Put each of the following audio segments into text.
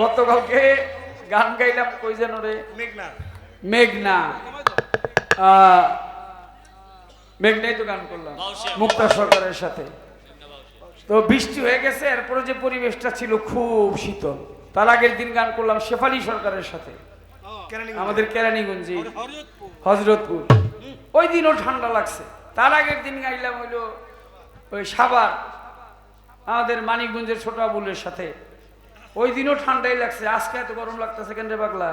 গতকালকে গান গাইলাম কই যেন রে? মেঘনা। মেঘনা। মেঘনাই তো গান করলাম মুক্তা সরকারের সাথে। তো বৃষ্টি হয়ে গেছে এরপরে যে পরিবেশটা ছিল খুব শীতল। তার আগের দিন গান করলাম শেফালি সরকারের সাথে। আমাদের কেরানীগঞ্জে। হজরতপুর। ওই দিনও ঠান্ডা লাগছে। তার আগের দিন গাইলাম হইল ওই সাবার আমাদের মানিকগঞ্জের ছোট আবুলের সাথে। ওই দিনও ঠান্ডাই লাগছে, আজকে এত গরম লাগতেছে কেন রে পাগলা?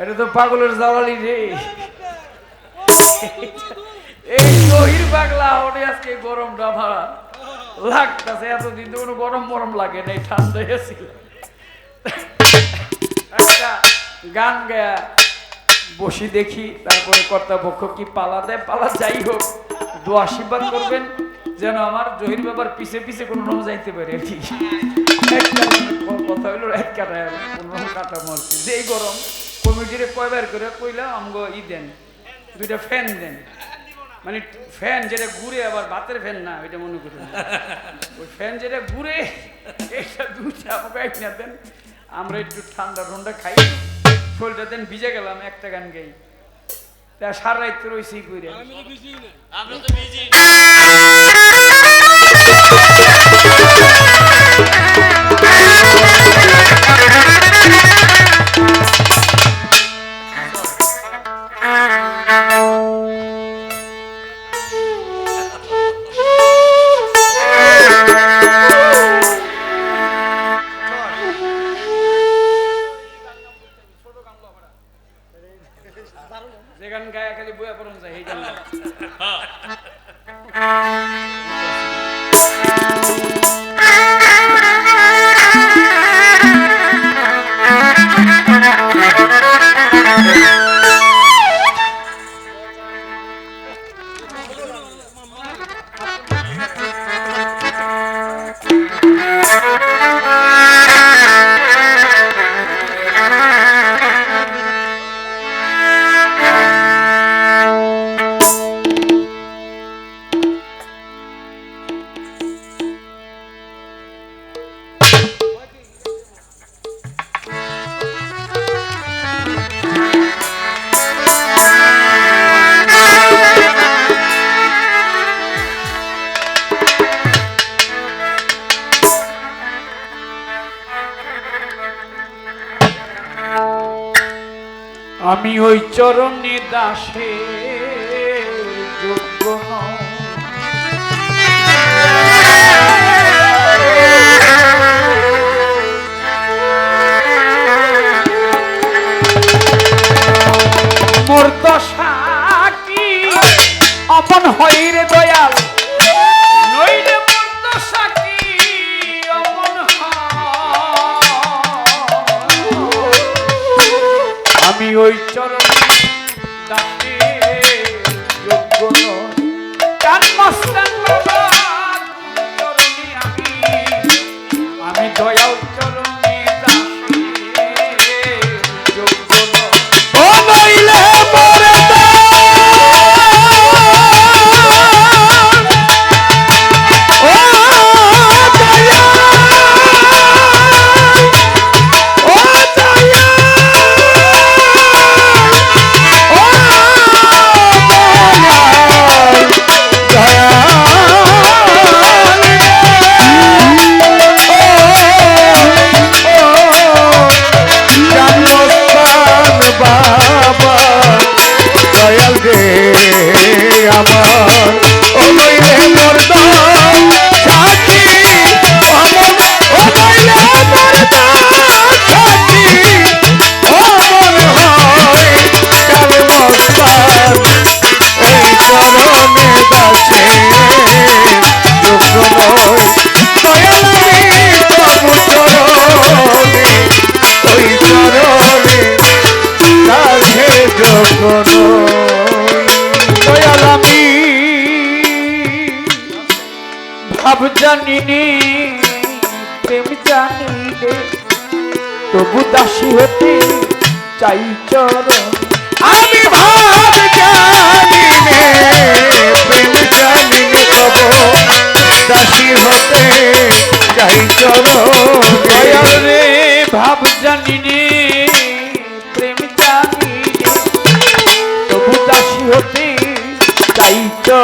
এটা তো পাগলের জ্বালালি রে। এই জহির পাগলা, ওরে আজকে গরমটা ভাড়া লাগতেছে, এতদিন তো কোনো গরম গরম লাগে নাই ঠান্ডা ছিল একটা গান গায়া বসি দেখি, তারপরে কর্তাপক্ষ কি পালা দেয় পালা, যাই হোক দু আশীর্বাদ করবেন। যেন আমার জহির বাবার পিছে পিছে কোনো রকম যাইতে পারে আর কি। কথা হইল কাটা মরছে। যেই গরম, কমিটিরে কয়বার করে কইলা, আমগো ই দেন, দুইটা ফ্যান দেন। মানে ফ্যান যেটা ঘুরে, আবার ভাতের ফ্যান না, ওইটা মনে করি ওই ফ্যান যেটা ঘুরে, এটা দুইটা আমাকে দেন। আমরা একটু ঠান্ডা ঠান্ডা খাই। শরীরটা দেন, ভিজে গেলাম, একটা গান গাই। সারা রাত রয়েছি কইরে। আমরা তো বিজি। যে গান গায়ে খালি বইয়া পড়ন যায় এই গান আমি ওই চরণে দাসে। দয়াল আমি ভাব জানিনি প্রেম জানি রে তবু দাসী হতে চাই চর আমি ভাব জানি রে প্রেম জানি রে তবু দাসী হতে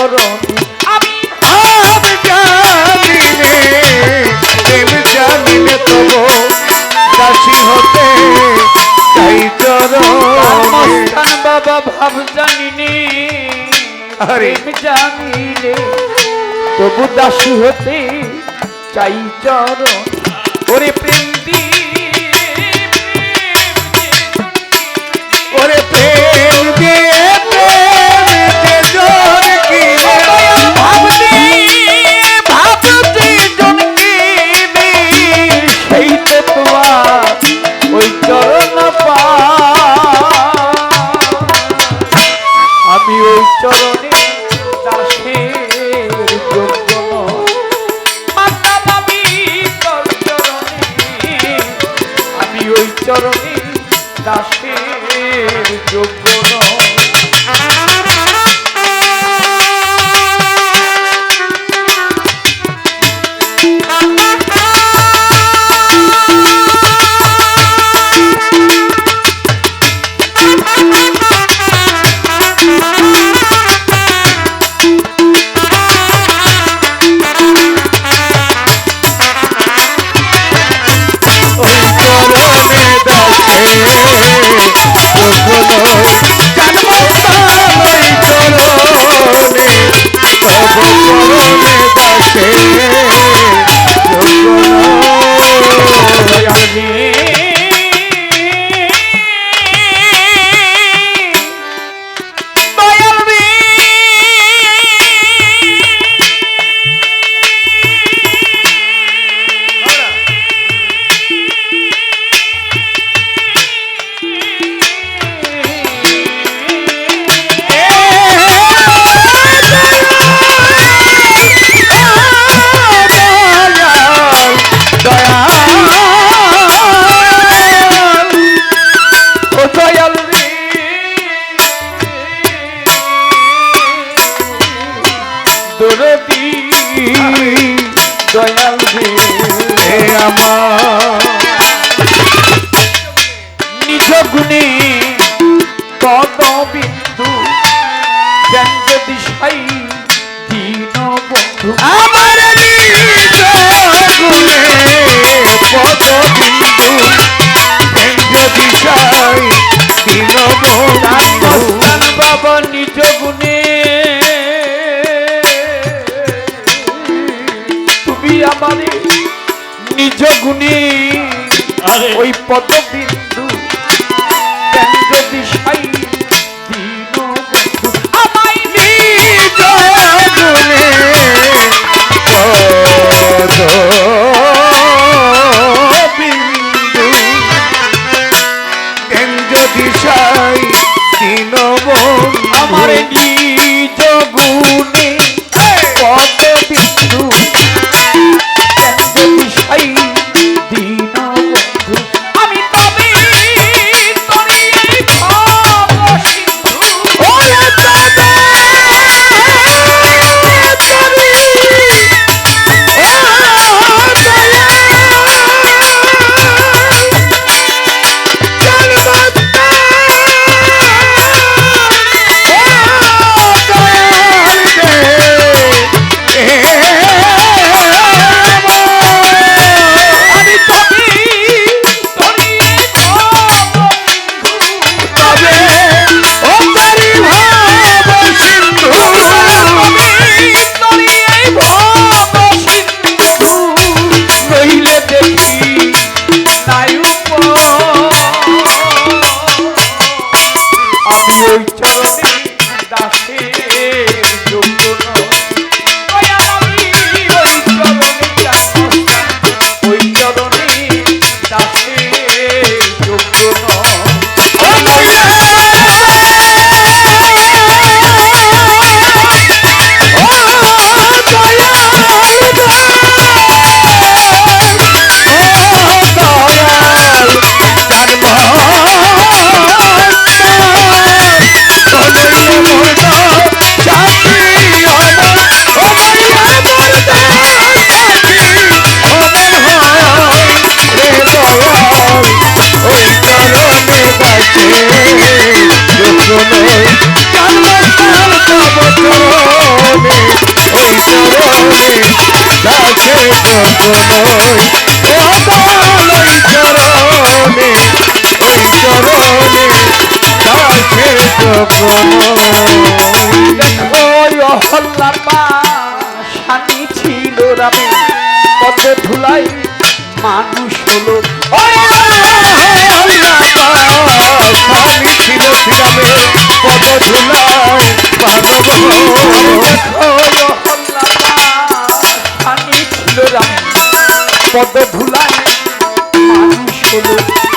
চরণ আমি ভাব জানি রে প্রেম জানি রে তব দাসী হতে তাই চরণ। বাবা ভাব জানি নে প্রেম জানি রে তবু দাসী হতে চাই চরণ। ওরে প্রেম ওরে প্রেম দিয়ে চরণে দাসের যোগ্য মাতা ভাবি তোর চরণে আমি ওই চরণে দাসের যোগ্য ছিল রামে পথে ধুলাই মানুষ হলো ছিল শ্রীরামের পদ ধুলায় মানব পথে ধুলায় মানুষ হলো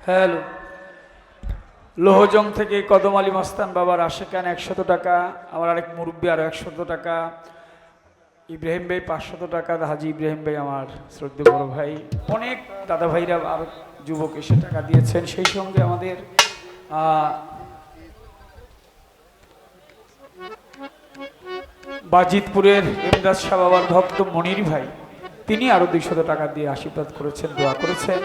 হ্যালো। লোহজং থেকে কদম আলী মস্তান বাবার আশেকান একশত টাকা আমার আরেক মুরব্বী আরও একশত টাকা। ইব্রাহিম ভাই পাঁচশত টাকা হাজি ইব্রাহিম ভাই আমার শ্রদ্ধে বড় ভাই। অনেক দাদা ভাইরা আরও যুবক এসে টাকা দিয়েছেন। সেই সঙ্গে আমাদের বাজিতপুরের এমদাদ শাহ বাবার ভক্ত মনির ভাই, তিনি আরও দুইশত টাকা দিয়ে আশীর্বাদ করেছেন, দোয়া করেছেন।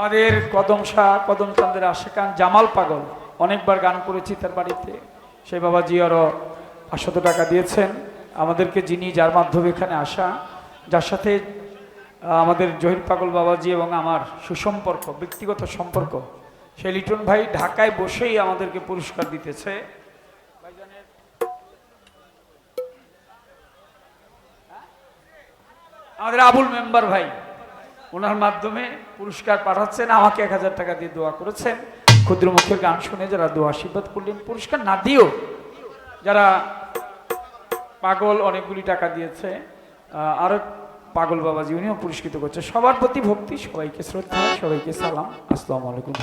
আমাদের কদম শাহ, কদম চাঁদের আশেকান জামাল পাগল। অনেকবার গান করেছি তার বাড়িতে। সেই বাবাজি আরও পাঁচশত টাকা দিয়েছেন। আমাদেরকে যিনি যার মাধ্যমে এখানে আসা, যার সাথে আমাদের জহির পাগল বাবাজি এবং আমার সুসম্পর্ক, ব্যক্তিগত সম্পর্ক সেই লিটন ভাই ঢাকায় বসেই আমাদেরকে পুরস্কার দিতেছে। আমাদের আবুল মেম্বার ভাই। ওনার মাধ্যমে পুরস্কার পাঠাচ্ছেন, আমাকে এক হাজার টাকা দিয়ে দোয়া করেছেন। ক্ষুদ্রমুখের গান শুনে যারা দোয়া আশীর্বাদ করলেন, পুরস্কার না দিও যারা পাগল অনেকগুলি টাকা দিয়েছে আরও পাগল বাবা উনিও পুরস্কৃত করছে। সবার প্রতি ভক্তি, সবাইকে শ্রদ্ধা, সবাইকে সালাম। আসসালামু আলাইকুম।